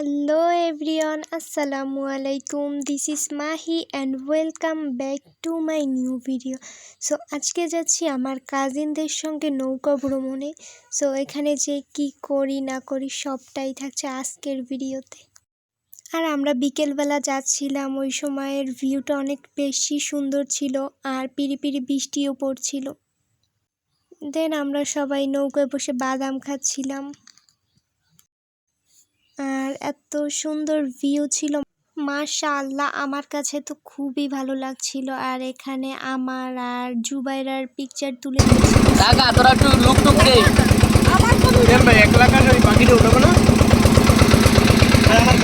Hello everyone আসসালামু আলাইকুম this is Mahi and welcome back to my new video so আজকে যাচ্ছি আমার কাজিনদের সঙ্গে নৌকা ভ্রমণে। সো এখানে যে কি করি, না করি, সবটাই থাকছে আজকের ভিডিওতে আর আমরা বিকেলবেলা যাচ্ছিলাম, ওই সময়ের ভিউটা অনেক বেশি সুন্দর ছিল আর পিড়ি বৃষ্টিও পড়ছিল। দেন আমরা সবাই নৌকায় বসে বাদাম খাচ্ছিলাম। আর এত সুন্দর ভিউ ছিল। মাশাআল্লাহ আমার কাছে তো খুবই ভালো লাগছিল। আর এখানে আমার আর জুবাইরার পিকচার তুলে দিয়েছিল তোরা একটু লুক টুক দে কেন ভাই এক লাখ আর ওই বাকিটা উঠাবো না? আর আমার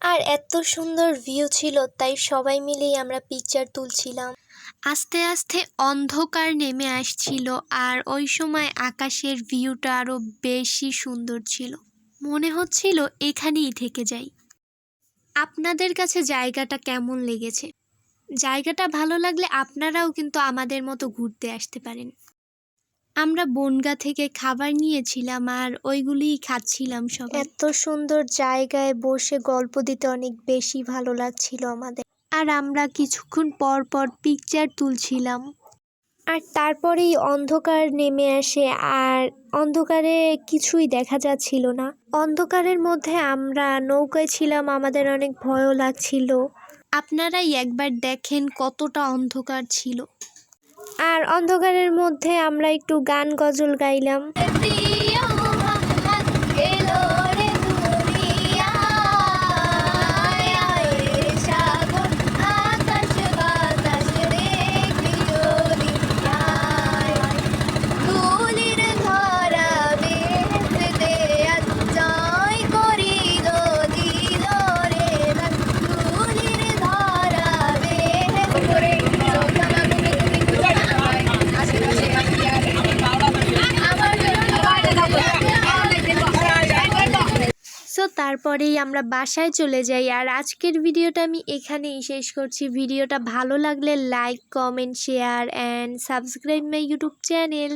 আর এত সুন্দর ভিউ ছিল তাই সবাই মিলেই আমরা পিকচার তুলছিলাম। আস্তে আস্তে অন্ধকার নেমে আসছিল আর ওই সময় আকাশের ভিউটা আরও বেশি সুন্দর ছিল। মনে হচ্ছিল এখানেই থেকে যাই। আপনাদের কাছে জায়গাটা কেমন লেগেছে? জায়গাটা ভালো লাগলে আপনারাও কিন্তু আমাদের মতো ঘুরতে আসতে পারেন। আমরা বনগা থেকে খাবার নিয়েছিলাম আর ওইগুলিই খাচ্ছিলাম সব এত সুন্দর জায়গায় বসে গল্প দিতে অনেক বেশি ভালো লাগছিল আমাদের। আর আমরা কিছুক্ষণ পর পর পিকচার তুলছিলাম। আর তারপরেই অন্ধকার নেমে আসে আর অন্ধকারে কিছুই দেখা যাচ্ছিল না। অন্ধকারের মধ্যে আমরা নৌকায় ছিলাম, আমাদের অনেক ভয়ও লাগছিল। আপনারাই একবার দেখেন কতটা অন্ধকার ছিল। আর অন্ধকারের মধ্যে আমরা একটু গান গজল গাইলাম। তারপরেই আমরা বাসায় চলে যাই। আর আজকের ভিডিওটা আমি এখানেই শেষ করছি। ভিডিওটা ভালো লাগলে like comment share and subscribe my YouTube channel